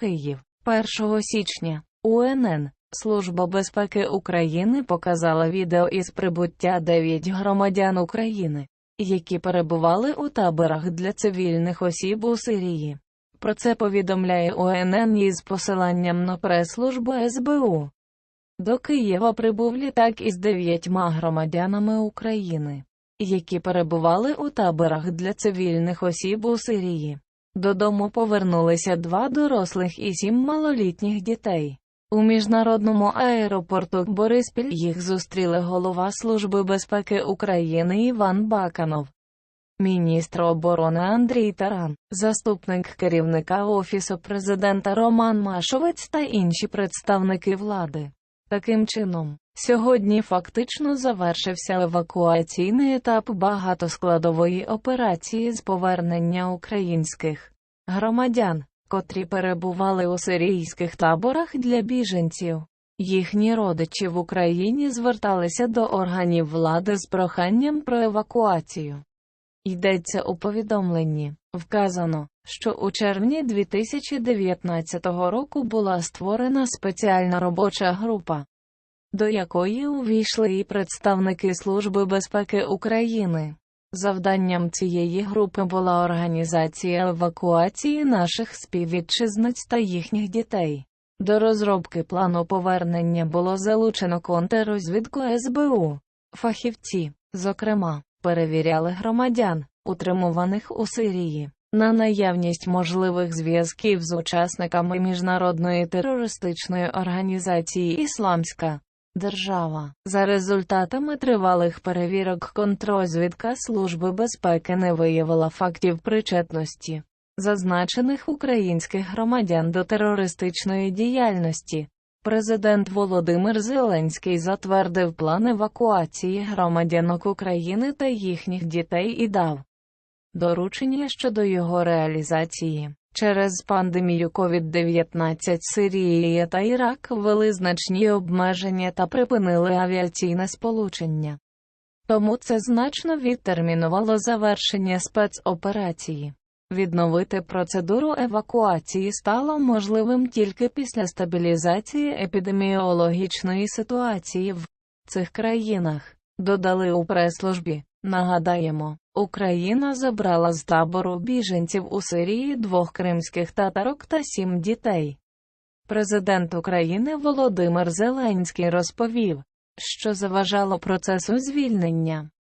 Київ, 1 січня, УНН, Служба безпеки України показала відео із прибуття 9 громадян України, які перебували у таборах для цивільних осіб у Сирії. Про це повідомляє УНН із посиланням на прес-службу СБУ. До Києва прибув літак із дев'ятьма громадянами України, які перебували у таборах для цивільних осіб у Сирії. Додому повернулися два дорослих і сім малолітніх дітей. У міжнародному аеропорту Бориспіль їх зустріли голова Служби безпеки України Іван Баканов, міністр оборони Андрій Таран, заступник керівника Офісу президента Роман Машовець та інші представники влади. Таким чином, сьогодні фактично завершився евакуаційний етап багатоскладової операції з повернення українських громадян, котрі перебували у сирійських таборах для біженців. Їхні родичі в Україні зверталися до органів влади з проханням про евакуацію. Йдеться у повідомленні. Вказано, що у червні 2019 року була створена спеціальна робоча група, до якої увійшли і представники Служби безпеки України. Завданням цієї групи була організація евакуації наших співвітчизниць та їхніх дітей. До розробки плану повернення було залучено контррозвідку СБУ. Фахівці, зокрема, перевіряли громадян, утримуваних у Сирії, на наявність можливих зв'язків з учасниками міжнародної терористичної організації Ісламська держава. За результатами тривалих перевірок контррозвідка Служби безпеки не виявила фактів причетності зазначених українських громадян до терористичної діяльності. Президент Володимир Зеленський затвердив план евакуації громадянок України та їхніх дітей і дав доручення щодо його реалізації. Через пандемію COVID-19 Сирія та Ірак ввели значні обмеження та припинили авіаційне сполучення. Тому це значно відтермінувало завершення спецоперації. Відновити процедуру евакуації стало можливим тільки після стабілізації епідеміологічної ситуації в цих країнах, додали у прес-службі. Нагадаємо, Україна забрала з табору біженців у Сирії двох кримських татарок та сім дітей. Президент України Володимир Зеленський розповів, що заважало процесу звільнення.